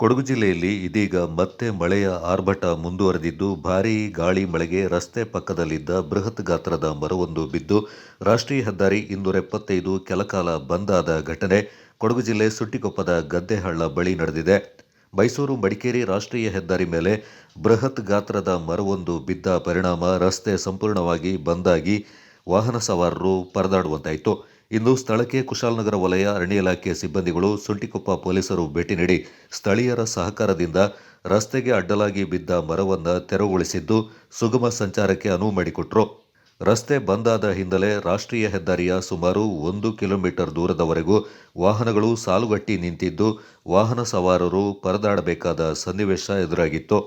ಕೊಡಗು ಜಿಲ್ಲೆಯಲ್ಲಿ ಇದೀಗ ಮತ್ತೆ ಮಳೆಯ ಆರ್ಭಟ ಮುಂದುವರೆದಿದ್ದು, ಭಾರೀ ಗಾಳಿ ಮಳೆಗೆ ರಸ್ತೆ ಪಕ್ಕದಲ್ಲಿದ್ದ ಬೃಹತ್ ಗಾತ್ರದ ಮರವೊಂದು ಬಿದ್ದು, ರಾಷ್ಟ್ರೀಯ ಹೆದ್ದಾರಿ ಇನ್ನೂರ ಎಪ್ಪತ್ತೈದು ಕೆಲಕಾಲ ಬಂದಾದ ಘಟನೆ ಕೊಡಗು ಜಿಲ್ಲೆ ಸುಟ್ಟಿಕೊಪ್ಪದ ಗದ್ದೆಹಳ್ಳ ಬಳಿ ನಡೆದಿದೆ. ಮೈಸೂರು ಮಡಿಕೇರಿ ರಾಷ್ಟ್ರೀಯ ಹೆದ್ದಾರಿ ಮೇಲೆ ಬೃಹತ್ ಗಾತ್ರದ ಮರವೊಂದು ಬಿದ್ದ ಪರಿಣಾಮ ರಸ್ತೆ ಸಂಪೂರ್ಣವಾಗಿ ಬಂದಾಗಿ ವಾಹನ ಸವಾರರು ಪರದಾಡುವಂತಾಯಿತು. ಇಂದು ಸ್ಥಳಕ್ಕೆ ಕುಶಾಲನಗರ ವಲಯ, ಅರಣ್ಯ ಇಲಾಖೆ ಸಿಬ್ಬಂದಿಗಳು ಸುಂಟಿಕೊಪ್ಪ ಪೊಲೀಸರು ಭೇಟಿ ನೀಡಿ ಸ್ಥಳೀಯರ ಸಹಕಾರದಿಂದ ರಸ್ತೆಗೆ ಅಡ್ಡಲಾಗಿ ಬಿದ್ದ ಮರವನ್ನು ತೆರವುಗೊಳಿಸಿದ್ದು ಸುಗಮ ಸಂಚಾರಕ್ಕೆ ಅನುವು ಮಾಡಿಕೊಟ್ರು. ರಸ್ತೆ ಬಂದಾದ ಹಿನ್ನೆಲೆ ರಾಷ್ಟ್ರೀಯ ಹೆದ್ದಾರಿಯ ಸುಮಾರು ಒಂದು ಕಿಲೋಮೀಟರ್ ದೂರದವರೆಗೂ ವಾಹನಗಳು ಸಾಲುಗಟ್ಟಿ ನಿಂತಿದ್ದು ವಾಹನ ಸವಾರರು ಪರದಾಡಬೇಕಾದ ಸನ್ನಿವೇಶ ಎದುರಾಗಿತ್ತು.